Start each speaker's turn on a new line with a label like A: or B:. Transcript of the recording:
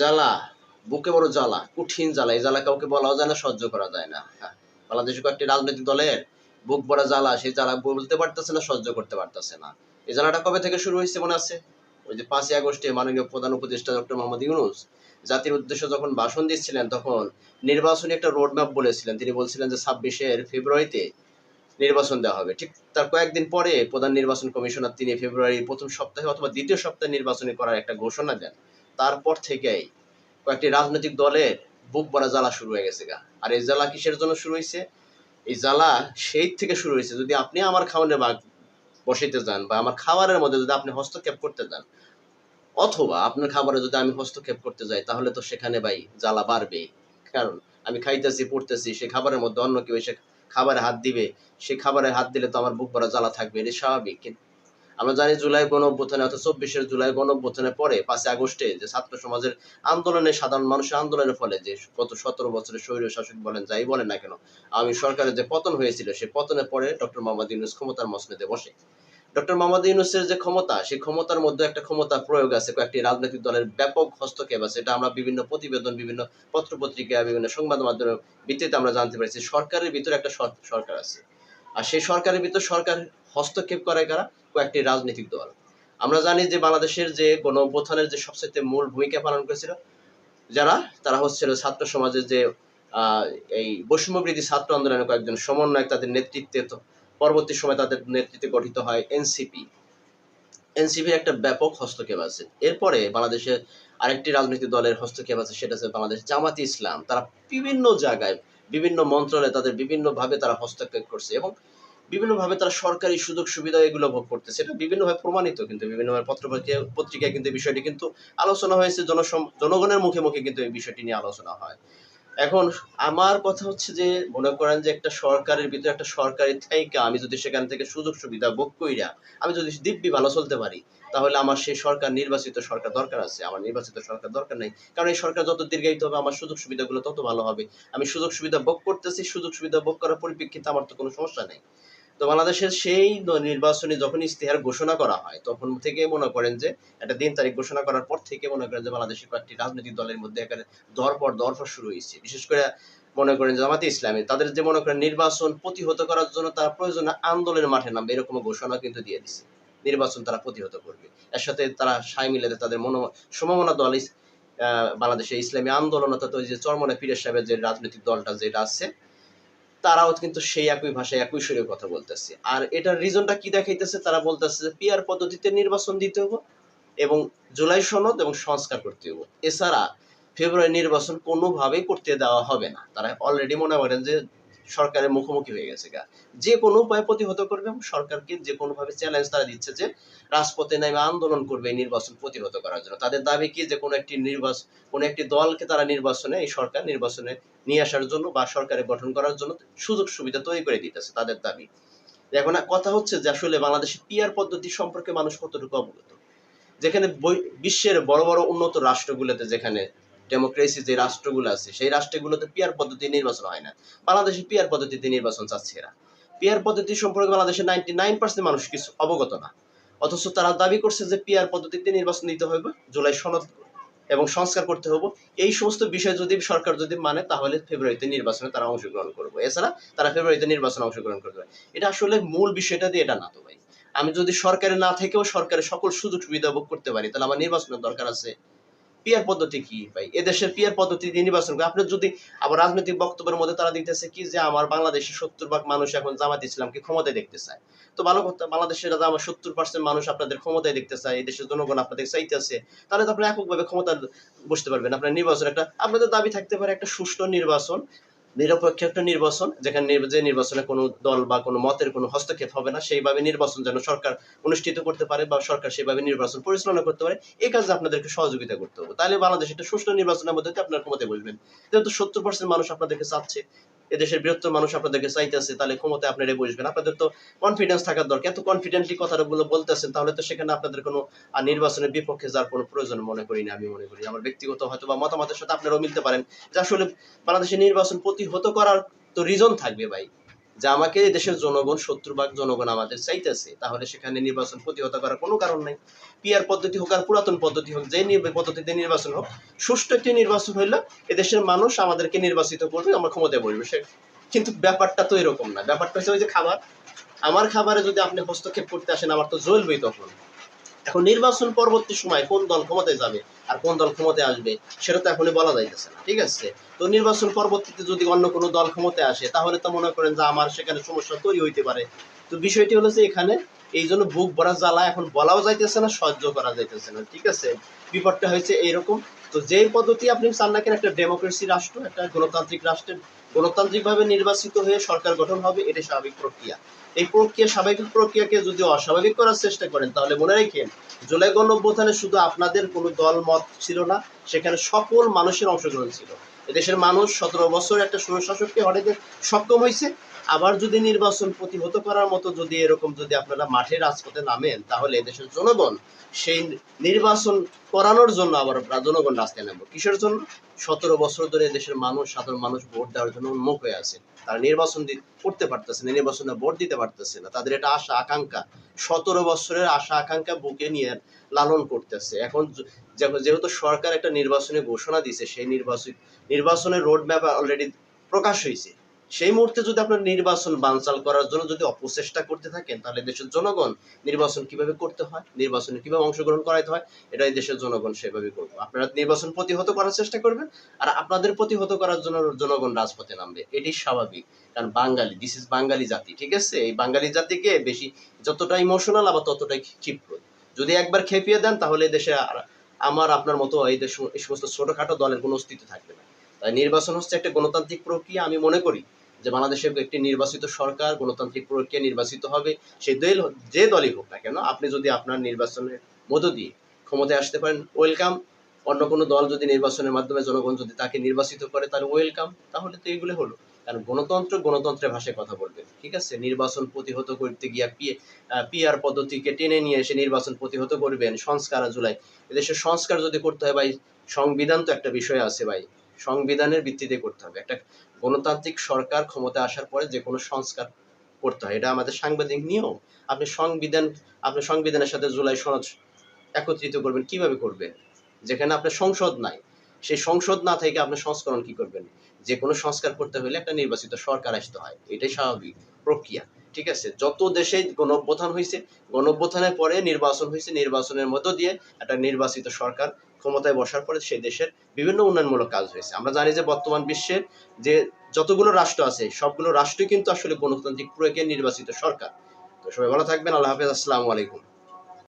A: জ্বালা বুকে বড় জ্বালা কঠিন জ্বালা এই জ্বালা কাউকে বলাও যায় না সহ্য করা যায় না। হ্যাঁ, বাংলাদেশে কয়েকটি রাজনৈতিক দলের বুক ভরা জ্বালা সেই জ্বালা বলতে পারতেছে না সহ্য করতে পারতেছে না। এই জ্বালাটা কবে থেকে শুরু হয়েছে মনে আছে? ওই যে পাঁচই আগস্টে মাননীয় প্রধান উপদেষ্টা ডক্টর মোহাম্মদ ইউনুস জাতির উদ্দেশ্যে যখন ভাষণ দিচ্ছিলেন তখন নির্বাচনী একটা রোড ম্যাপ বলেছিলেন। তিনি বলছিলেন যে ছাব্বিশের ফেব্রুয়ারিতে নির্বাচন দেওয়া হবে। ঠিক তার কয়েকদিন পরে প্রধান নির্বাচন কমিশনার তিনি ফেব্রুয়ারির প্রথম সপ্তাহে অথবা দ্বিতীয় সপ্তাহে নির্বাচনী করার একটা ঘোষণা দেন। তারপর থেকেই কয়েকটি রাজনৈতিক দলের বুক ভরা জ্বালা শুরু হয়ে গেছে গা। আর এই জ্বালা কিসের জন্য শুরু হয়েছে? এই জ্বালা সেই থেকে শুরু হয়েছে যদি আপনি আমার খাওয়ানোর বাগ বসাইতে যান বা আমার খাবারের মধ্যে যদি আপনি হস্তক্ষেপ করতে যান। অথবা আপনার খাবারে যদি আমি হস্তক্ষেপ করতে যাই, তাহলে তো সেখানে ভাই জ্বালা বাড়বে। কারণ আমি খাইতেছি, পড়তেছি সেই খাবারের মধ্যে অন্য কেউ এসে খাবারে হাত দিবে, সে খাবারে হাত দিলে তো আমার বুক ভরা জ্বালা থাকবে, এটা স্বাভাবিক। আমরা জানি জুলাই গণ অভ্যুত্থানে অর্থাৎ চব্বিশের জুলাই গণ অভ্যুত্থানের পরে পাঁচই আগস্টে যে ছাত্র সমাজের আন্দোলনে, সাধারণ মানুষের আন্দোলনের ফলে যে গত সতেরো বছরের স্বৈর শাসক বলেন, যাই বলেন না কেন, আমি সরকারের যে পতন হয়েছিল, সেই পতনের পরে ডক্টর মোহাম্মদ ইউনুস ক্ষমতার মসনদে বসে। ডক্টর মোহাম্মদ ইউনুসের যে ক্ষমতা, সেই ক্ষমতার মধ্যে একটা ক্ষমতা প্রয়োগ আছে, কয়েকটি রাজনৈতিক দলের ব্যাপক হস্তক্ষেপ আছে, এটা আমরা বিভিন্ন প্রতিবেদন, বিভিন্ন পত্রপত্রিকা, বিভিন্ন সংবাদ মাধ্যমের ভিত্তিতে আমরা জানতে পারছি, সরকারের ভিতরে একটা সরকার আছে। আর সেই সরকারের ভিতর সরকার হস্তক্ষেপ করে কারা? কয়েকটি রাজনৈতিক দল। আমরা জানি যে বাংলাদেশের যে গণ অভ্যুত্থানের যে সবচেয়ে মূল ভূমিকা পালন করেছিল, যারা? তারা হচ্ছিল ছাত্র সমাজের যে এই বৈষম্যবৃদ্ধি ছাত্র আন্দোলনের কয়েকজন সমন্বয়ক, তাদের নেতৃত্বে তো পরবর্তী সময় তাদের নেতৃত্বে গঠিত হয় এনসিপি। এনসিপি একটা ব্যাপক হস্তক্ষেপ আছে। এরপরে বাংলাদেশে আরেকটি রাজনৈতিক দলের হস্তক্ষেপ আছে, সেটা হচ্ছে বাংলাদেশ জামাতি ইসলাম। তারা বিভিন্ন জায়গায় বিভিন্ন মন্ত্রণালয়ে তাদের বিভিন্নভাবে তারা হস্তক্ষেপ করছে এবং বিভিন্নভাবে তারা সরকারি সুযোগ সুবিধা এগুলো ভোগ করতেছে। এটা বিভিন্নভাবে প্রমাণিত কিন্তু, বিভিন্নভাবে পত্রপত্রিকা, পত্রিকায় কিন্তু বিষয়টি কিন্তু আলোচনা হয়েছে, জনসম, জনগণের মুখে মুখে কিন্তু এই বিষয়টি নিয়ে আলোচনা হয়। এখন আমার কথা হচ্ছে যে, মনে করেন যে একটা সরকারের ভিতরে একটা সরকারি থেকে আমি যদি সেখান থেকে সুযোগ সুবিধা ভোগ কইরা, আমি যদি দিব্যি ভালো চলতে পারি, তাহলে আমার সেই সরকার নির্বাচিত সরকার দরকার আছে, আমার নির্বাচিত সরকার দরকার নেই। কারণ এই সরকার যত দীর্ঘায়িত হবে, আমার সুযোগ সুবিধাগুলো তত ভালো হবে। আমি সুযোগ সুবিধা ভোগ করতেছি, সুযোগ সুবিধা ভোগ করার পরিপ্রেক্ষিতে আমার তো কোনো সমস্যা নেই। তো বাংলাদেশের সেই নির্বাচনী যখন ইস্তেহার ঘোষণা করা হয়, তখন থেকে মনে করেন যে একটা দিন তারিখ ঘোষণা করার পর থেকে মনে করেন যে বাংলাদেশের কয়েকটি রাজনৈতিক দলের মধ্যে এখানে দরপর দরপর শুরু হয়েছে। বিশেষ করে মনে করেন জামাতে ইসলামী, তাদের যে মনে করেন নির্বাচন প্রতিহত করার জন্য তারা প্রয়োজনে আন্দোলনের মাঠে নামবে এরকম ঘোষণা কিন্তু দিয়ে দিচ্ছে নির্বাচন তারা প্রতিহত করবে। এর সাথে তারা সাই মিলে তাদের মনো সমমনা দল বাংলাদেশে ইসলামী আন্দোলন অর্থাৎ ওই যে চরমনে পীরের সাহেবের যে রাজনৈতিক দলটা যেটা আছে তারাও কিন্তু সেই একই ভাষায়, একই সুরে কথা বলতেছে। আর এটার রিজনটা কি দেখাইতেছে? তারা বলতেছে যে পিয়ার পদ্ধতিতে নির্বাচন দিতে হবে এবং জুলাই সনদ এবং সংস্কার করতে হবে। এছাড়া ফেব্রুয়ারি নির্বাচন কোনোভাবেই করতে দেওয়া হবে না। তারা অলরেডি মনে করেন যে সরকারের মুখোমুখি হয়ে গেছে গা। যে কোনো উপায় প্রতিহত করবে এবং সরকারকে যে কোনোভাবে চ্যালেঞ্জ তারা দিচ্ছে যে রাজপথে নেমে আন্দোলন করবে এই নির্বাচন প্রতিহত করার জন্য। তাদের দাবি কি যে কোনো একটি নির্বাচন কোনো একটি দলকে তারা নির্বাচনে, এই সরকার নির্বাচনে নিয়ে আসার জন্য বা সরকারে গঠন করার জন্য সুযোগ সুবিধা তৈরি করে দিতেছে তাদের দাবি। এখন কথা হচ্ছে যে আসলে বাংলাদেশের পিয়ার পদ্ধতি সম্পর্কে মানুষ কতটুকু অবগত? যেখানে বিশ্বের বড় বড় উন্নত রাষ্ট্রগুলোতে যেখানে ডেমোক্রেসি যে রাষ্ট্রগুলো আছে, সেই রাষ্ট্রগুলোতে পিয়ার পদ্ধতি নির্বাচন হয় না। বাংলাদেশে পিয়ার পদ্ধতিতে নির্বাচন চাচ্ছে এরা। পিয়ার পদ্ধতি সম্পর্কে বাংলাদেশের নাইনটি নাইন পার্সেন্ট মানুষ কিছু অবগত না। অথচ তারা দাবি করছে যে পিয়ার পদ্ধতিতে নির্বাচন দিতে হবে জুলাই সনদ এবং সংস্কার করতে হবে এই সমস্ত বিষয় যদি সরকার যদি মানে তাহলে ফেব্রুয়ারিতে নির্বাচনে তারা অংশগ্রহণ করবে। এছাড়া তারা ফেব্রুয়ারিতে নির্বাচনে অংশগ্রহণ করবে। এটা আসলে মূল বিষয়টা দিয়ে এটা না তো ভাই। আমি যদি সরকারে না থেকেও সরকারের সকল সুযোগ সুবিধা ভোগ করতে পারি, তাহলে আমার নির্বাচনের দরকার আছে পিয়ার পদ্ধতি কি ভাই? এদেশের পিয়ার পদ্ধতি দিয়ে নির্বাচন করে আপনার যদি আবার রাজনৈতিক বক্তব্যের মধ্যে তারা দিতেছে কি যে আমার বাংলাদেশের সত্তর ভাগ মানুষ এখন জামাত ইসলামকে ক্ষমতায় দেখতে চায়। তো ভালো কথা, বাংলাদেশের আমার সত্তর পার্সেন্ট মানুষ আপনাদের ক্ষমতায় দেখতে চায় এই দেশের জনগণ আপনাদের চাইতেছে, তাহলে তো আপনি এককভাবে ক্ষমতা বসতে পারবেন। আপনার নির্বাচন একটা, আপনাদের দাবি থাকতে পারে একটা সুষ্ঠু নির্বাচন নিরপেক্ষ একটা নির্বাচন, যেখানে যে নির্বাচনে কোনো দল বা কোনো মতের কোনো হস্তক্ষেপ হবে না, সেইভাবে নির্বাচন যেন সরকার অনুষ্ঠিত করতে পারে বা সরকার সেভাবে নির্বাচন পরিচালনা করতে পারে, এই কাজে আপনাদেরকে সহযোগিতা করতে হবে। তাহলে বাংলাদেশ একটা সুষ্ঠু নির্বাচনের মধ্যে আপনার ক্ষমতায় বসবেন। যেহেতু সত্তর পার্সেন্ট মানুষ আপনাদেরকে চাচ্ছে এদেশের বৃহত্তর মানুষ আপনাদেরকে চাইতেছে, তাহলে ক্ষমতায় আপনারা বসবেন। আপনাদের তো কনফিডেন্স থাকার দরকার। এত কনফিডেন্টলি কথাগুলো বলতেছেন, তাহলে তো সেখানে আপনাদের কোনো নির্বাচনের বিপক্ষে যার কোনো প্রয়োজন মনে করি না, আমি মনে করি। আমার ব্যক্তিগত হয়তো বা মতামতের সাথে আপনারাও মিলতে পারেন যে আসলে বাংলাদেশের নির্বাচন প্রতিহত করার তো রিজন থাকবে ভাই। যে আমাকে দেশের জনগণ শত্রুবাগ জনগণ আমাদের চাইতেছে, তাহলে সেখানে নির্বাচন প্রতিহত করার কোনো কারণ নাই। পিয়ার পদ্ধতি হোক আর পুরাতন পদ্ধতি হোক, যে পদ্ধতিতে নির্বাচন হোক, সুষ্ঠু একটি নির্বাচন হইলে এদেশের মানুষ আমাদেরকে নির্বাচিত করবে, আমার ক্ষমতায় বলবে সে কিন্তু ব্যাপারটা তো এরকম না। ব্যাপারটা হচ্ছে ওই যে খাবার। আমার খাবারে যদি আপনি হস্তক্ষেপ করতে আসেন, আমার তো জ্বলবেই তখন। এখন নির্বাচন পরবর্তী সময় কোন দল ক্ষমতায় যাবে আর কোন দল ক্ষমতায় আসবে, সেটা তো এখনই বলা যাইতেছে না, ঠিক আছে? তো নির্বাচন পরবর্তীতে যদি অন্য কোনো দল ক্ষমতায় আসে, তাহলে তো মনে করেন যে আমার সেখানে সমস্যা তৈরি হইতে পারে। তো বিষয়টি হলো যে এখানে এই জন্য বুক ভরা জ্বালা এখন বলাও যাইতেছে না, সহ্য করা যাইতেছে না, ঠিক আছে? বিপদটা হয়েছে এইরকম। তো যেই পদ্ধতি আপনি চান না কেন, একটা ডেমোক্রেসি রাষ্ট্র, একটা গণতান্ত্রিক রাষ্ট্রের গণতান্ত্রিকভাবে নির্বাচিত হয়ে সরকার গঠন হবে, এটা স্বাভাবিক প্রক্রিয়া। এই প্রক্রিয়া, স্বাভাবিক প্রক্রিয়াকে যদি অস্বাভাবিক করার চেষ্টা করেন, তাহলে মনে রাখেন জুলাই গণঅভ্যুত্থানে শুধু আপনাদের কোনো দল, মত ছিল না, সেখানে সকল মানুষের অংশগ্রহণ ছিল। এদেশের মানুষ সতেরো বছর একটা সুশাসককে হঠাৎ সক্ষম হয়েছে আবার যদি নির্বাচন প্রতিহত করার মতো যদি এরকম যদি আপনারা মাঠে রাজপথে নামেন, তাহলে এদেশের জনগণ সেই নির্বাচন করানোর জন্য আবার জনগণ রাস্তায় নামবো। কিসের জন্য? সতেরো বছর ধরে দেশের মানুষ, সাধারণ মানুষ ভোট দেওয়ার জন্য উন্মুখ হয়ে আছে। তারা নির্বাচন করতে পারতেছে না, নির্বাচনে ভোট দিতে পারতেছে না। তাদের এটা আশা, আকাঙ্ক্ষা। সতেরো বছরের আশা, আকাঙ্ক্ষা বুকে নিয়ে লালন করতেছে। এখন যেহেতু- সরকার একটা নির্বাচনে ঘোষণা দিছে, সেই নির্বাচন নির্বাচনের রোড ম্যাপ অলরেডি প্রকাশ হয়েছে সেই মুহূর্তে যদি আপনার নির্বাচন বানচাল করার জন্য যদি অপচেষ্টা করতে থাকেন, তাহলে দেশের জনগণ নির্বাচন কীভাবে করতে হয়, নির্বাচনে কীভাবে অংশগ্রহণ করাইতে হয় এটা দেশের জনগণ সেভাবে করবে। আপনারা নির্বাচন প্রতিহত করার চেষ্টা করবেন আর আপনাদের প্রতিহত করার জন্য জনগণ রাজপথে নামবে। এটি স্বাভাবিক, কারণ বাঙালি দিস ইজ বাঙালি জাতি, ঠিক আছে? এই বাঙালি জাতিকে বেশি যতটা ইমোশনাল আবার ততটাই ক্ষিপ্র। যদি একবার খেপিয়ে দেন, তাহলে দেশে আমার, আপনার মতো এই দেশ, এই সমস্ত ছোটখাটো দলের কোনো অস্তিত্ব থাকবে তাই নির্বাচন হচ্ছে একটা গণতান্ত্রিক প্রক্রিয়া। আমি মনে করি যে বাংলাদেশে একটি নির্বাচিত সরকার গণতান্ত্রিক প্রক্রিয়া নির্বাচিত হবে। সেই দল যে দলই হোক না কেন, আপনি যদি আপনার নির্বাচনের মধ্য দিয়ে ক্ষমতায় আসতে পারেন ওয়েলকাম অন্য কোনো দল যদি নির্বাচনের মাধ্যমে জনগণ যদি তাকে নির্বাচিত করে তাহলে ওয়েলকাম তাহলে তো এগুলো হলো। কারণ গণতন্ত্র গণতন্ত্রের ভাষায় কথা বলবে। ঠিক আছে? নির্বাচন প্রতিহত করতে গিয়া পিআর পদ্ধতিকে টেনে নিয়ে এসে নির্বাচন প্রতিহত করবেন। সংস্কার জুলাই। এদেশের সংস্কার যদি করতে হয় ভাই, সংবিধান তো একটা বিষয় আছে ভাই। সংবিধানের ভিত্তিতে করতে হবে। একটা গণতান্ত্রিক সরকার ক্ষমতা আসার পরে যে কোনো সংস্কার করতে হয়। এটা আমাদের সাংবিধানিক নিয়ম। আপনি সংবিধান, আপনি সংবিধানের সাথে জুলাই সনদ একত্রিত করবেন, কীভাবে করবেন? যেখানে আপনার সংসদ নাই। সেই সংসদ না থেকে আপনি সংস্করণ কি করবেন? যে কোনো সংস্কার করতে হলে একটা নির্বাচিত সরকার আসতে হয়। এটাই স্বাভাবিক প্রক্রিয়া। ঠিক আছে? যত দেশে গণঅভ্যুত্থান হয়েছে গণঅভ্যুত্থানের পরে নির্বাচন হয়েছে নির্বাচনের মধ্য দিয়ে একটা নির্বাচিত সরকার ক্ষমতায় বসার পরে সেই দেশের বিভিন্ন উন্নয়নমূলক কাজ হয়েছে আমরা জানি যে বর্তমান বিশ্বের যে যতগুলো রাষ্ট্র আছে, সবগুলো রাষ্ট্রই কিন্তু আসলে গণতান্ত্রিক প্রয়োগে নির্বাচিত সরকার। তো সবাই ভালো থাকবেন, আল্লাহ হাফিজ, আসসালামু আলাইকুম।